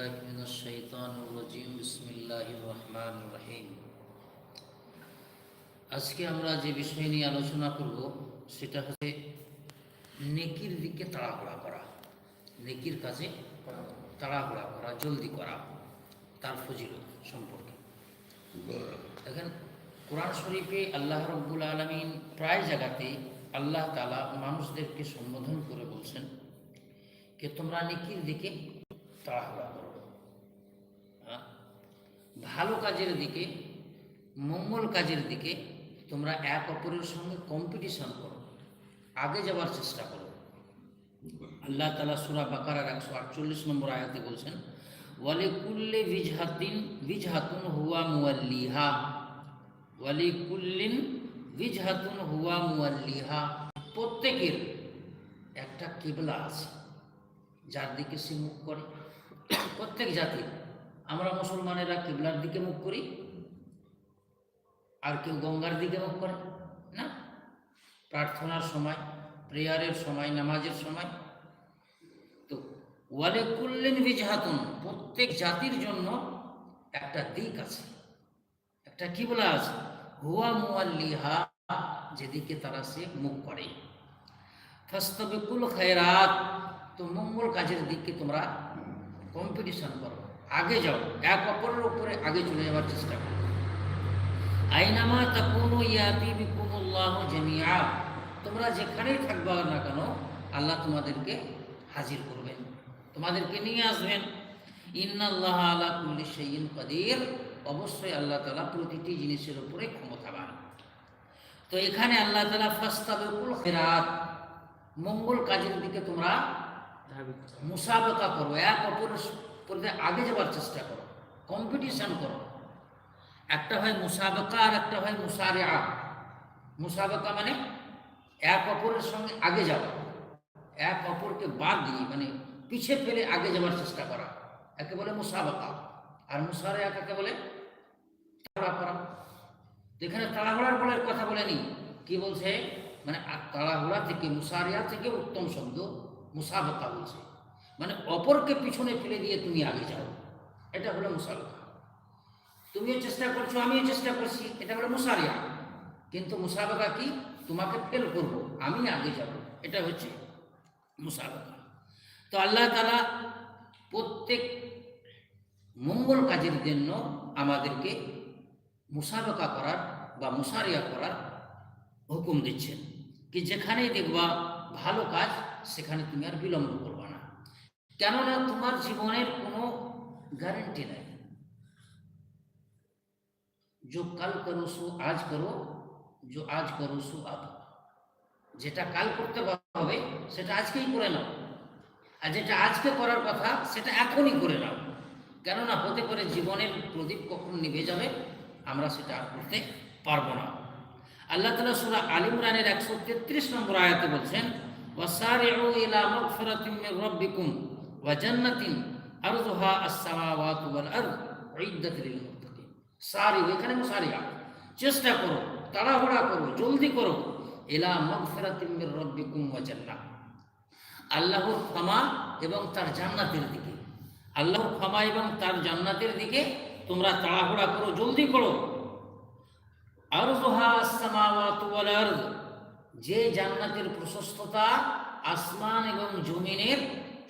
بالله من الشيطان الرجيم بسم الله الرحمن الرحيم আজকে আমরা যে বিষয় নিয়ে আলোচনা করব সেটা হচ্ছে নেকির দিকে তাড়াহুড়া করা নেকির কাজে তাড়াহুড়া করা জলদি করা তার ফজিলত সম্পর্কে দেখেন কোরআন শরীফে আল্লাহ রব্বুল আলমিন প্রায় জায়গাতে আল্লাহ তালা মানুষদেরকে সম্বোধন করে বলছেন যে তোমরা নেকির দিকে তাড়াহুড়া করো হ্যাঁ? ভালো কাজের দিকে, মঙ্গল কাজের দিকে তোমরা এক অপরের সঙ্গে কম্পিটিশন করো। আগে যাওয়ার চেষ্টা করো। আল্লাহ তালা সুরা বাকারার একশো আটচল্লিশ নম্বর আয়াতে বলছেন ওয়ালে কুল্লে বিজহাতিন বিজহাতুন হুয়া মুয়াল্লিহা ওয়ালি কুল্লিন বিজহাতুন হুয়া মুয়াল্লিহা প্রত্যেকের একটা কেবলা আছে, যার দিকে সে মুখ করে। প্রত্যেক জাতির আমরা মুসলমানেরা কেবলার দিকে মুখ করি, আর কেউ গঙ্গার দিকে মুখ করে, না? প্রার্থনার সময়, প্রেয়ারের সময়, নামাজের সময়। তো ওয়ালে কুল্লেন বিজহাতুন, প্রত্যেক জাতির জন্য একটা দিক আছে। একটা কি বলা আছে? হুয়া মুয়াল্লিহা, যেদিকে তারা সে মুখ করে। ফাস্তবিকুল খায়রাত, তো মঙ্গল কাজের দিকে তোমরা কম্পিটিশন করো। আগে যাও এক অপরের উপরে আগে চলে যাওয়ার চেষ্টা করো। আইনামা তাকুনু ইয়াতি বিকুমুল্লাহ জামিআ। তোমরা যেখানেই থাকবা না কেন আল্লাহ তোমাদেরকে হাজির করবেন তোমাদেরকে নিয়ে আসবেন। ইন্নাল্লাহ আলা কুল্লি শাইইন কাদির। অবশ্যই আল্লাহ তাআলা প্রতিটি জিনিসের উপরে ক্ষমতাবান। তো এখানে আল্লাহ তাআলা ফাস্তাবিকুল খিরাত মঙ্গল কাজের দিকে তোমরা মুসাবাকা করো। এক অপরের প্রতি আগে যাওয়ার চেষ্টা করো কম্পিটিশন করো। একটা হয় মুসাবাকা আর একটা হয় মুসারিয়া মুসাবাকা মানে এক অপরের সঙ্গে আগে যাওয়া, এক অপরকে বাদ দিয়ে মানে পিছে ফেলে আগে যাওয়ার চেষ্টা করা, একে বলে মুসাবাকা। আর মুসারিয়া কাকে বলে? তাড়া করা এখানে তাড়াহুড়ার বলার কথা বলেনি, কি বলছে? মানে আ- তাড়াহুড়া থেকে মুসারিয়া থেকে উত্তম শব্দ মুসাবাকা বলছে। মানে অপরকে পিছনে ফেলে দিয়ে তুমি আগে যাও। এটা হলো মুসাবাকা তুমিও চেষ্টা করছ, আমিও চেষ্টা করছি, এটা হলো মুসারিয়া। কিন্তু মুসাবাকা কি? তোমাকে ফেল করব, আমি আগে যাব। এটা হচ্ছে মুসাবাকা। তো আল্লাহ তালা প্রত্যেক মঙ্গল কাজের জন্য আমাদেরকে মুসাবাকা করার বা মুসারিয়া করার হুকুম দিচ্ছেন। কি যেখানেই দেখবা ভালো কাজ, সেখানে তুমি আর বিলম্ব করবা না। কেননা তোমার জীবনের কোনো গ্যারেন্টি নাই। যো কাল করো, সো আজ করো, যো আজ করো, সো আব যেটা কাল করতে হবে, সেটা আজকেই করে নাও। আর যেটা আজকে করার কথা, সেটা এখনই করে নাও। কেননা হতে পারে জীবনের প্রদীপ কখন নিভে যাবে, আমরা সেটা আর করতে পারব না। আল্লাহ তালা সুরা আলিম রানের একশো তেত্রিশ নম্বর আয়াতে বলছেন ওয়াসারে ইলা মাগফিরাতিম মির রাব্বিকুম। ওয়া জান্নাতিন আরযুহা আস-সামাওয়াতু ওয়াল আরদ উইদ্দাত সারি এখানে মুসারিয়া চেষ্টা করো, তাড়াহুড়া করো, জলদি করো। ইলা মাগফিরাতিন মির রাব্বিকুম ওয়া জান্নাহ। আল্লাহর ক্ষমা এবং তার জান্নাতের দিকে। আল্লাহর ক্ষমা এবং তার জান্নাতের দিকে তোমরা তাড়াহুড়া করো, জলদি করো। আরযুহা আস-সামাওয়াতু ওয়াল আরদ, যে জান্নাতের প্রশস্ততা আসমান এবং জমিনের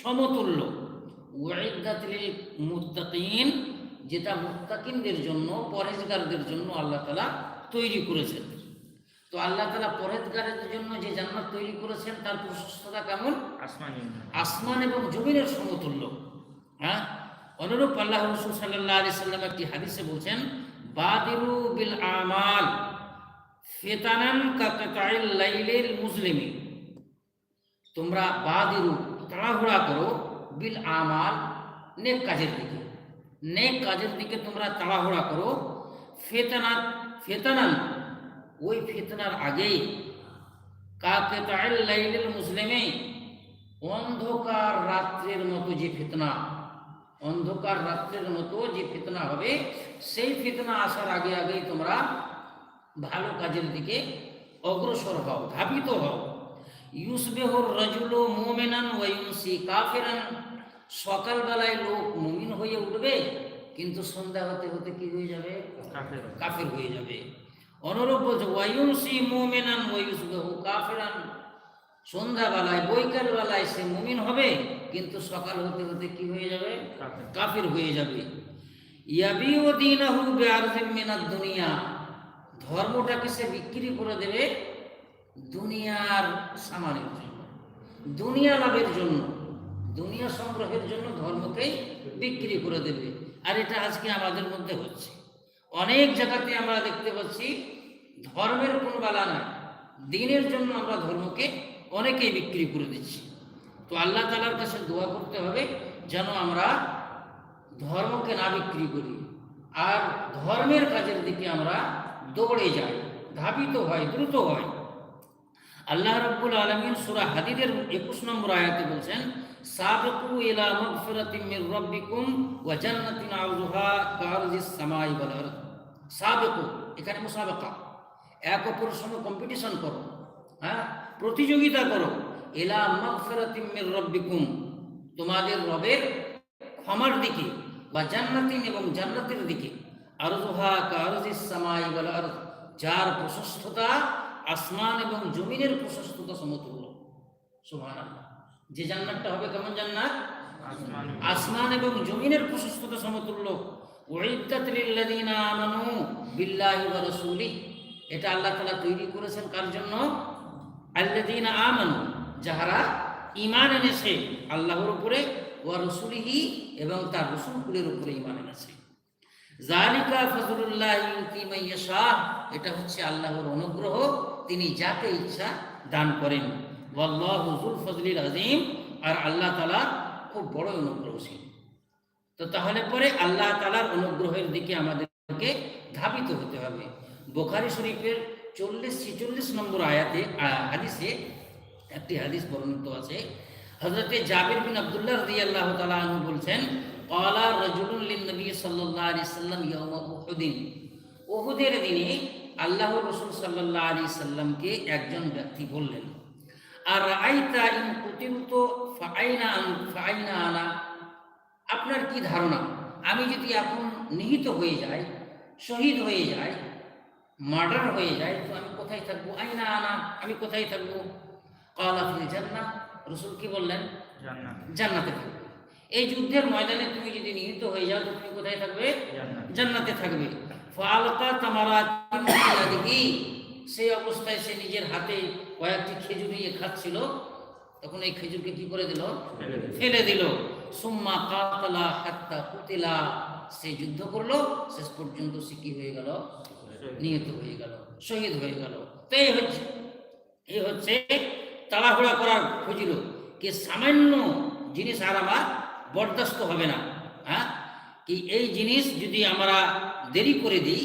সমতুল্য। ওয়াইদাত লিল মুত্তাকিন যেটা মুত্তাকিনদের জন্য পরেজগারদের জন্য আল্লাহ তাআলা তৈরি করেছেন। তো আল্লাহ তাআলা পরেজগারদের জন্য যে জান্নাত তৈরি করেছেন তার প্রশস্ততা কেমন? আসমানি আসমান এবং জমিনের সমতুল্য। হ্যাঁ? অনুরূপ আল্লাহ রসুল সাল্লাহ আলি সাল্লাম একটি হাদিসে বলছেন বাদিরু বিল আমাল ফেতানান কাকাইল লাইলের মুসলিমি তোমরা বাদিরু তাড়াহুড়া করো, বিল আমাল, নেক কাজের দিকে। নেক কাজের দিকে তোমরা তাড়াহুড়া করো। ফেতানা ফেতানান ওই ফেতনার আগেই কাকে লাইলের মুসলিমে, অন্ধকার রাত্রের মতো যে ফিতনা, অন্ধকার রাত্রের মতো যে ফিতনা হবে, সেই ফিতনা আসার আগে আগেই তোমরা ভালো কাজের দিকে অগ্রসর হও, ধাবিত হও। ইউসবেহর রজুলো মোমেনান ওয়াইউনসি কাফেরান। সকালবেলায় লোক মুমিন হয়ে উঠবে কিন্তু সন্ধ্যা হতে হতে কি হয়ে যাবে? কাফের কাফের হয়ে যাবে। অনুরূপ বলছে ওয়ায়ুসি মুমিনান ওয়ায়ুসবিহু কাফিরান। সন্ধ্যাবেলায় বৈকাল বেলায় সে মুমিন হবে কিন্তু সকাল হতে হতে কি হয়ে যাবে? কাফের। হয়ে যাবে। ইয়াবিউ দীনাহু বিআরজিম মিনাদ দুনিয়া। ধর্মটাকে সে বিক্রি করে দেবে দুনিয়ার সামানের জন্য, দুনিয়া লাভের জন্য, দুনিয়া সংগ্রহের জন্য ধর্মকেই বিক্রি করে দেবে। আর এটা আজকে আমাদের মধ্যে হচ্ছে। অনেক জায়গাতে আমরা দেখতে পাচ্ছি, ধর্মের কোনো বেলা নাই। দিনের জন্য আমরা ধর্মকে অনেকেই বিক্রি করে দিচ্ছি। তো আল্লাহ তালার কাছে দোয়া করতে হবে যেন আমরা ধর্মকে না বিক্রি করি। আর ধর্মের কাজের দিকে আমরা দৌড়ে যাই, ধাবিত হয় দ্রুত হয় আল্লাহ রব্বুল আলমিন সুরা হাদিদের একুশ নম্বর আয়াতে বলছেন, সাবিকু ইলা মাগফিরাতিন মির রাব্বিকুম ওয়া জান্নাতিন আরজুহা কারজিস সামাই ওয়াল আরদ। সাবিকু, এখানে মুসাবাকা। এক অপরের সঙ্গে কম্পিটিশন করো হ্যাঁ? প্রতিযোগিতা করো। ইলা মাগফিরাতিন মির রাব্বিকুম, তোমাদের রবের ক্ষমার দিকে, বা জান্নাতিন এবং জান্নাতের দিকে। আরজুহা কারজিস সামাই ওয়াল আরদ, যার প্রশস্ততা আসমান এবং জমিনের প্রশস্ততা সমতুল্য। সুবহানাল্লাহ। যে জান্নাতটা হবে কেমন জান্নাত? আসমান। এবং জমিনের প্রশস্ততা সমতুল্য। এটা আল্লাহ তাআলা তৈরি করেছেন কার জন্য? আল্লাযিনা আমানু যাহারা ঈমান এনেছে আল্লাহর উপরে ওয়া রাসূলিহি এবং তার রাসূলকুলের উপরে ঈমান এনেছে। জালিকা ফজলুল্লাহ এটা হচ্ছে আল্লাহর অনুগ্রহ। তিনি যাকে ইচ্ছা দান করেন। ওয়াল্লাহু যুল ফজলিল আযীম, আর আল্লাহ তাআলা খুব বড় অনুগ্রহশীল। তো তাহলে পরে আল্লাহ তালার অনুগ্রহের দিকে আমাদেরকে ধাবিত হতে হবে। বোখারি শরীফের চল্লিশ ছিচল্লিশ নম্বর আয়াতে হাদিসে একটি হাদিস বর্ণিত আছে। হজরতে জাবির বিন আব্দুল্লাহ রাদিয়াল্লাহু তাআলা আনহু বলছেন, ক্বালা রাজুলুন লিন-নবী সাল্লাল্লাহু আলাইহি সাল্লাম ইয়াউমা উহুদিন। উহুদের দিনে আল্লাহর রাসূল সাল্লাল্লাহু আলী সাল্লামকে একজন ব্যক্তি বললেন আর আইতা ইন কুতিলতু ফাআইনা আন ফাআইনা আনা? আপনার কি ধারণা? আমি যদি এখন নিহিত হয়ে যাই শহীদ হয়ে যাই মার্ডার হয়ে যায় তো আমি কোথায় থাকব? আইনা আনা আমি কোথায় থাকব? কালা ফিল জান্নাত রসুল কি বললেন? জান্নাতে। থাকবে। এই যুদ্ধের ময়দানে তুমি যদি নিহিত হয়ে যাও তো তুমি কোথায় থাকবে? জান্নাতে থাকবে। ফালকা তামারা দেখি সেই অবস্থায় সে নিজের হাতে কয়েকটি খেজুর নিয়ে খাচ্ছিল। তখন এই খেজুরকে কি করে দিল? ফেলে দিল। সুম্মা কাতালা হাত্তা কুতিলা। সে যুদ্ধ করল। শেষ পর্যন্ত সে কি হয়ে গেল? নিহত হয়ে গেল। শহীদ হয়ে গেল। তো এই হচ্ছে এই হচ্ছে তাড়াহুড়া করার খুঁজিল। কি সামান্য জিনিস আর আমার বরদাস্ত হবে না হ্যাঁ? কি এই জিনিস যদি আমরা দেরি করে দিই,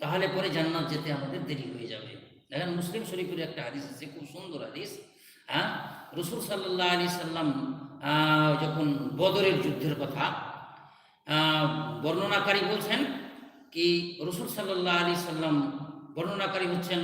তাহলে পরে জান্নাত যেতে আমাদের দেরি হয়ে যাবে। দেখেন মুসলিম শরীফের একটা হাদিস আছে, খুব সুন্দর হাদিস। হ্যাঁ? রসুল সাল্লাহ আলি সাল্লাম যখন বদরের যুদ্ধের কথা বর্ণনাকারী বলছেন কি, রসুল সাল্লাহ আলি সাল্লাম বর্ণনাকারী হচ্ছেন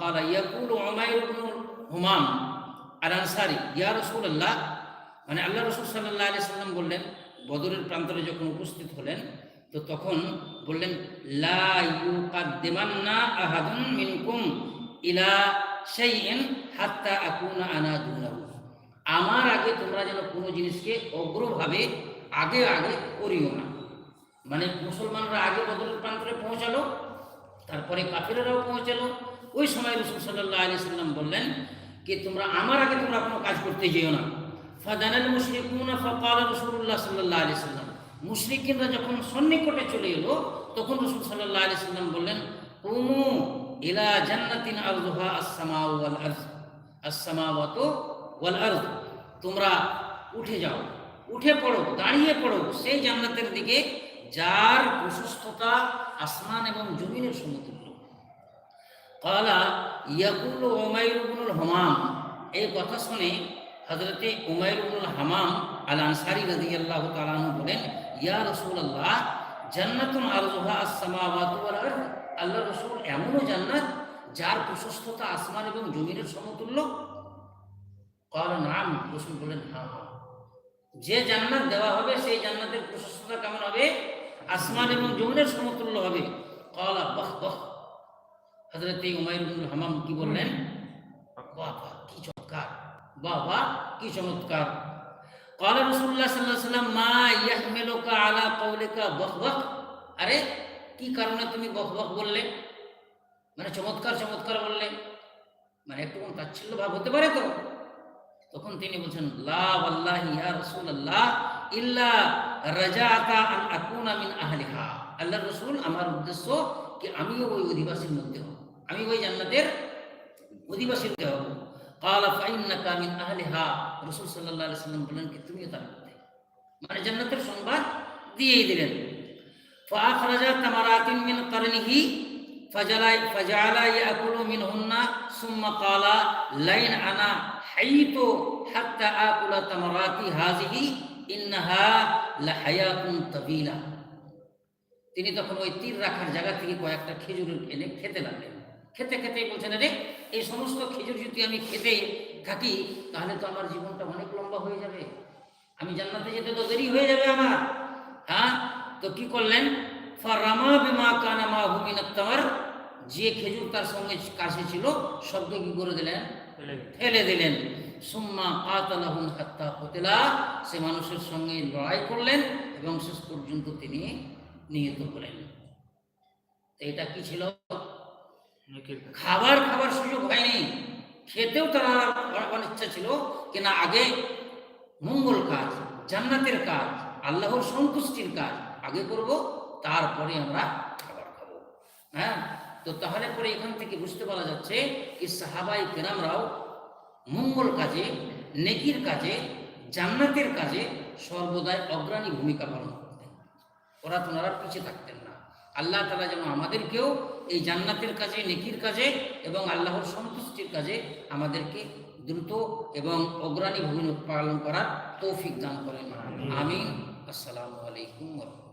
কালা ইয়াকুল হুমাম আর আনসারি ইয়া রসুল আল্লাহ মানে আল্লাহ রসুল সাল্লাহ আলি সাল্লাম বললেন বদরের প্রান্তরে যখন উপস্থিত হলেন, তো তখন বললেন, লা ইলা আনা আমার আগে তোমরা যেন কোনো জিনিসকে অগ্রভাবে আগে আগে করিও না। মানে মুসলমানরা আগে বদরের প্রান্তরে পৌঁছালো, তারপরে কাফিরেরাও পৌঁছালো। ওই সময় রসুল সাল্লাহ আলি সাল্লাম বললেন, কি তোমরা, আমার আগে তোমরা কোনো কাজ করতে যেও না। ফাদানাল মুশরিকুনা ফাকালা রাসূলুল্লাহ সাল্লাল্লাহু আলাইহি সাল্লাম। মুশরিকিনরা যখন সন্নিকটে চলে এলো, তখন রাসূল সাল্লাল্লাহু আলাইহি সাল্লাম বললেন, কুমু ইলা জান্নাতিন আরযুহা আস-সামাউ ওয়াল আরজ আস-সামাওয়াতু ওয়াল আরজ তোমরা উঠে যাও, উঠে পড়ো, দাঁড়িয়ে পড়ো সেই জান্নাতের দিকে যার প্রশস্ততা আসমান এবং জমিনের সমতুল্য। কালা ইয়াকুল ওমাইর ইবনুল হামাম, এই কথা শুনে হজরতে উমাইর ইবনুল হামাম আল আনসারি রাদিয়াল্লাহু তাআলা আনহু বলেন ইয়া রাসূলুল্লাহ জান্নাতুন আরজুহা আস-সামাওয়াতু ওয়াল আরদ। আল্লাহ রাসূল এমনও জান্নাত যার প্রশস্ততা আসমান এবং জমিনের সমতুল্য? কাল নাম। রসুল বলেন হ্যাঁ যে জান্নাত দেওয়া হবে সেই জান্নাতের প্রশস্ততা কেমন হবে? আসমান এবং জমিনের সমতুল্য হবে। কলা বাহ বাহ। হজরত উমায়ুল হামাম কি বললেন? বাহ কি চমৎকার। বাহ বাহ কি চমৎকার قال رسول الله صلى الله عليه وسلم ما يحملك على قولك بخ بخ আরে কি কারণে তুমি বখ বখ বললে মানে চমৎকার চমৎকার বললে মানে একটু কোন তাচ্ছিল্য ভাব হতে পারে তো তখন তিনি বলছেন লা ওয়াল্লাহি ইয়া রাসূলুল্লাহ ইল্লা রাজাতা আন আকুনা মিন আহলিহা আল্লাহর রাসূল আমার উদ্দেশ্য কি আমিও ওই অধিবাসীর মধ্যে হব আমি ওই জান্নাতের অধিবাসীর মধ্যে হব কালা ফাইন্নাকা মিন আহলিহা রাসূল সাল্লাল্লাহু আলাইহি সাল্লাম বলেন কি তুমিও তার মধ্যে মানে জান্নাতের সংবাদ দিয়েই দিলেন فأخرج تمرات من قرنه فجعل فجعل يأكل منهن ثم قال لئن أنا حييت حتى آكل تمرات هذه إنها لحياة طويلة তিনি তখন ওই তীর রাখার জায়গা থেকে কয়েকটা খেজুর এনে খেতে লাগলেন খেতে খেতে বলছেন রে এই সমস্ত খেজুর যদি আমি খেতে থাকি তাহলে তো আমার জীবনটা অনেক লম্বা হয়ে যাবে। আমি জান্নাতে যেতে তো দেরি হয়ে যাবে আমার। হ্যাঁ তো কি করলেন? ফারামা বিমা কানা মা হুমিনাত্তামার যে খেজুর তার সঙ্গে কাছে ছিল সবকে কি করে দিলেন? ফেলে দিলেন। সুম্মা কাতালাহুম হাত্তা কতিলা। সে মানুষের সঙ্গে লড়াই করলেন এবং শেষ পর্যন্ত তিনি নিহত করেন তো এটা কি ছিল? খাবার খাবার সুযোগ হয়নি। খেতেও তারা অনিচ্ছা ছিল কিনা আগে মঙ্গল কাজ, জান্নাতের কাজ, আল্লাহর সন্তুষ্টির কাজ আগে করব, তারপরে আমরা খাবার খাব। হ্যাঁ? তো তাহলে পরে এখান থেকে বুঝতে পারা যাচ্ছে কি সাহাবাই কেরামরাও মঙ্গল কাজে, নেকির কাজে, জান্নাতের কাজে সর্বদাই অগ্রণী ভূমিকা পালন করতেন। ওরা তোনারা পিছিয়ে থাকতেন না। আল্লাহ তালা যেন আমাদেরকেও এই জান্নাতের কাজে, নেকির কাজে এবং আল্লাহর সন্তুষ্টির কাজে আমাদেরকে দ্রুত এবং অগ্রণী ভূমি পালন করার তৌফিক দান করেন আমি আসসালামু আলাইকুম।